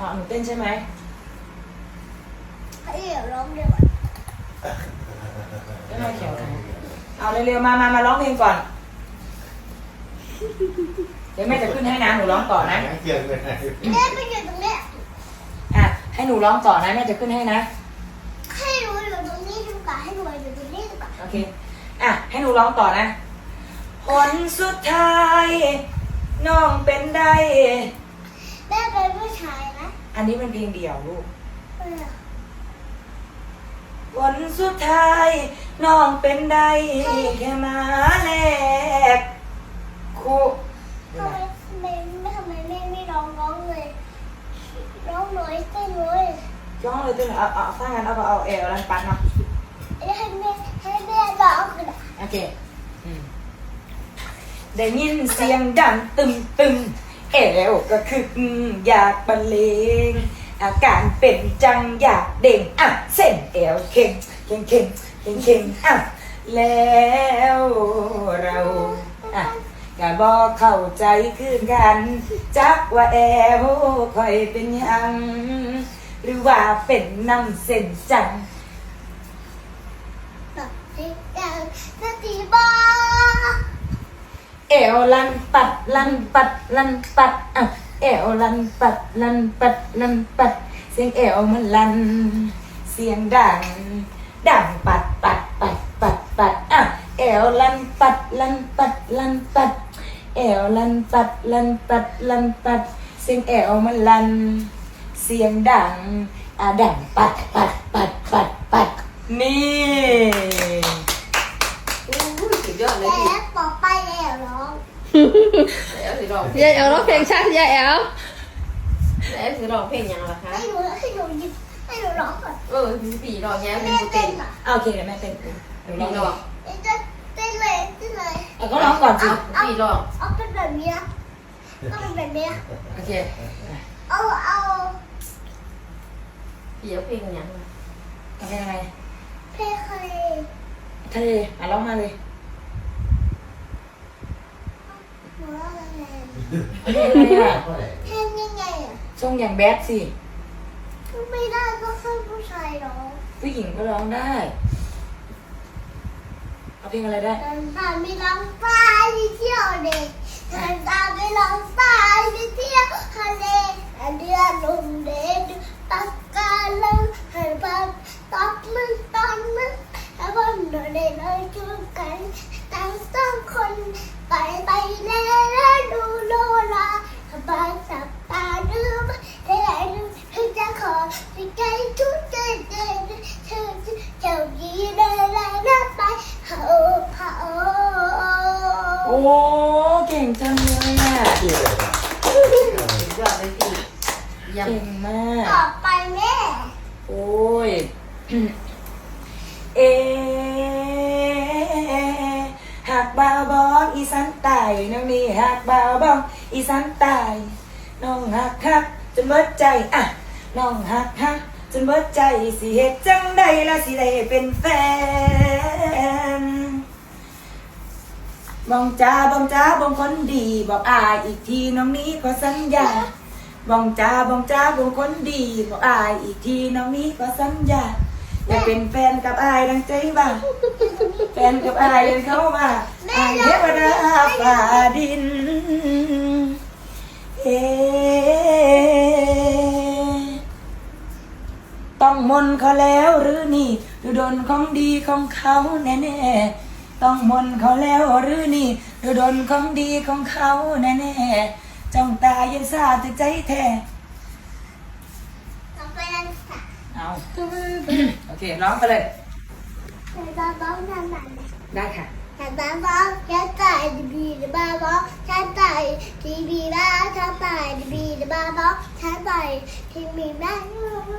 อ๋อหนูเต้นใช่ไหมให้เดี๋ยวร้องเดี๋ยวก่อนไม่ไม่เขียวนะเอาเร็วๆมามามาร้องเพลงก่อน เดี๋ยวแม่จะขึ้นให้นะหนูร้องต่อนะเกี่ยวกันแม่ไปอยู่ตรงเนี้ยอะให้หนูร้องต่อนะแม่จะขึ้นให้นะ ให้หนูอยู่ตรงนี้ดีกว่าให้หนูอยู่ตรงนี้ดีกว่าโอเค อะ ให้หนูร้องต่อนะผลสุดท้าย น้องเป็นได้ แม่เป็นผู้ชายนะ อันนี้เป็นเพลงเดี่ยวลูกเออผลสุดท้ายน้องเป็นได้แค่มาแลกคู่ทำไมไม่ไม่ทำไมแม่ไม่ร้องร้องเลยร้องน้อยเต้นน้อยย้องเลยตัวหนึ่งเอาเอาถ้างั้นเอาเอาเอวรันปันเนาะให้แม่ให้แม่ร้องกันโอเคอืมได้ยินเสียงดังตึมตึม เอวก็คืออยากบรรเลงอาการเป็นจังอยากเด้งอะเส้นเอวเข่งเข่งเข่งเข่งเข่งอะแล้วเราอะก็บอกเข้าใจคือกัน จักว่าแอวคอยเป็นยัง หรือว่าเป็นน้ำเส้นจังตัดให้ดังนาทีบอ เอวลันปัดลันปัดลันปัดอะเอวลันปัดลันปัดลันปัด เสียงเอวมันลัน เสียงดัง ดังปัดปัดปัดปัดปัดอะเอวลันปัดลันปัดลันปัด เอวลันปัดลันปัดลันปัด เสียงเอวมันลัน เสียงดังอะดังปัดปัดปัดปัดปัดนี่ อู้ยสุดยอดเลย แต่ พี่ ต่อไปแล้วร้อง แล้วสิร้องเพลยางยแอลร้องเพลงชาติยายแอลแล้วสิร้องเพลงยังล่ะคะให้หนูให้หนูหยิบให้หนูร้องก่อนเออพี่ร้องแย้มเป็นแม่ผู้เต้เต้นนอะโอเคเดี๋ยวแม่เต้นเองเดี๋ยวร้พี่องร้องเอ๊ะจะเต้นเลยเต้นเลยเอาก็ร้องก่อนสิพี่ร้องเอาเป็นแบบนี้นะก็เป็นแบบนี้นะโอเคเอาเอาพี่เอาเพลงยังล่ะโอเคยังไงเพลงใครทะเลอะร้องมาเลย หนูร้องยังไง เพลงอะไรอะเพลงยังไงอะทรงอย่างแบดสิไม่ได้ก็แค่ผู้ชายร้องผู้หญิงก็ร้องได้ เอาเพลงอะไรได้เดินตามไปลองไปเที่ยวเด็กเดินตามไปลองไปเที่ยวทะเลเดือนลมเด็ดตักกาลังให้พักตักมึงตอนมึงให้พันเดินได้เลยช่วย กันตั้งสองคนไปไปแล้วดูโลลาบายสับตาดูมาแต่ดูให้จะขอให้ใจทุกใจเด่นเธอเจ้ายีได้แล้วนะไปเขาเขาโอ้เก่งจังเลยอะสุดยอดเลยพี่ยังเก่งมากต่อไปแม่ โอ้ย น้องนี่หักเบาวบองอีสันตายน้องหักหักจนเบิดใจอะน้องหักหักจนเบิดใจสิเหตุจังใดละสิได้เป็นแฟนบองจ้าบองจ้าบองคนดีบอกอายอีกทีน้องนี้ขอสัญญาบองจ้าบองจ้าบองคนดีบอกอายอีกทีน้องนี้ก็สัญญาอยากเป็นแฟนกับอายดังใจบ้างแฟนกับอายเดินเข้ามาอายเทวดา ฟ้าดินเฮต้องมนต์เขาแล้วหรือนี่หรือโดนของดีของเขาแน่ๆต้องมนต์เขาแล้วหรือนี่หรือโดนของดีของเขาแน่ๆจ้องตาเย็นซาถึงใจแท้ต่อไปนันสาเอาโอเคร้องไปเลยแต่ตาบ้องทำไหนได้ค่ะ แต่ตาบ้องจะตายดีบีหรือบ้าบ้องฉันตายดีบีบ้าฉันตายดีบีหรือบ้าบ้องฉันตายที่มีแม่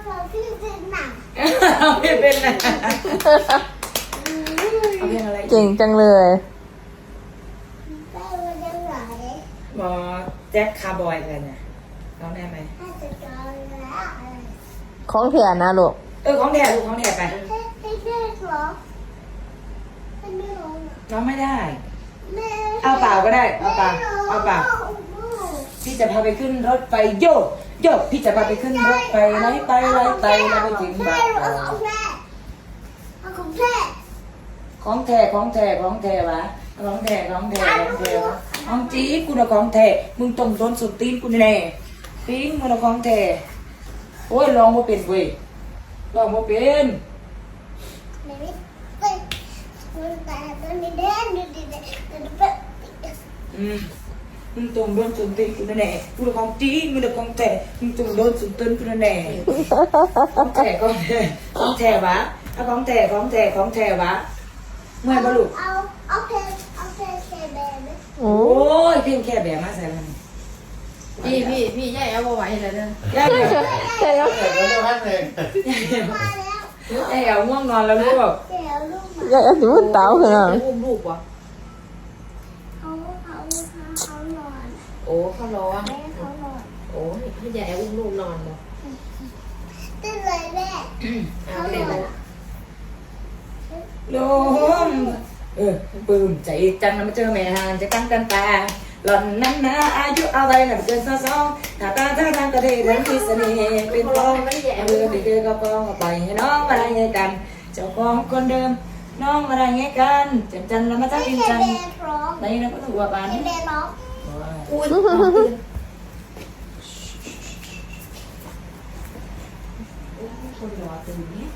เราที่เป็นหนังเอาไม่เป็นนะเอาเพลงอะไรเก่งจังเลยได้วันยังไงบอแจ็คคาร์บอยกันเนี่ยร้องได้ไหมถ้าจะจอยแล้วอะไรของเถื่อนนะลูก เออของแท้ลูกของแท้ไป ให้ให้แม่ร้องให้แม่ ร้องร้องไม่ได้แม่เอาเปล่าก็ได้ เอาเปล่า เอาเปล่า พี่จะพาไปขึ้นรถไฟโยกโยกพี่จะพาไปขึ้นรถไฟไล่ไปไล่ไปแล้วไปถึงบ้านเอาของแท้เอาของแท้ของแท้ของแท้ของแท้วะของแท้ของแท้ของแท้วะของจีดกูนะของแท้มึงต้องโดนสุดตีนกูแน่ปิ้งมึงนะของแท้โอ้ยลองมาเป็นเว้ยลองมาเป็นไหนนี่เฮ้ยมันแต่ต อนนี้เด่นดูดิเด่นดูแบบอืมมึงต้องโดนสุดตีนกูแน่กูนะของจีดมึงนะของแท้มึงต้องโดนสุดตีนกูแน่ของแท้ของแท้ของแท้วะเอาของแท้ของแท้ของแท้วะเมื่อยปะลูกเอาเอาเพลงเอาเพลงเคแบนไหมโอ้โอ้ยเพียงแค่แบบมาใส่มันพี่พี่พี่ยายแอลบ่ไหวแล้วเด้อย่าเดี๋ยวใช่แล้วเดี๋ยวเดี๋ยวพักเองมาแล้ว ไอ้เอาง่วงนอนแล้วลูกเดี๋ยวลูกมายายแอลสิมันเตาขนาดอุ้มลูกวะเขาเขาเขานอนโอ้เขาร้องแม่เขานอนโอ้ให้ยายแอลอุ้มลูกนอนบ่ตื่นเลยแม่เอาเขาไปนเลอยนลมเออปลื้มใจจังนะมาเจอแม่ห่างจะตั้งกันตาหล่อนนั้นนะอายุอะไรน่ะ เกินสาวสองหน้าตาท่าทางกระเทยทั้งที่เสน่ห์เป็นทองเออไปเจอกับกองก็ไปให้น้องมาได้ไงกัน เจ้าของคนเดิม น้องมาได้ไงกันจันจันแล้วมาทักไม่อินเคจันแบนร้องในนั้นก็ถูกว่าบานเคแบนร้องอุ้ยนอนตื่นคนรอตื่นเนี่ย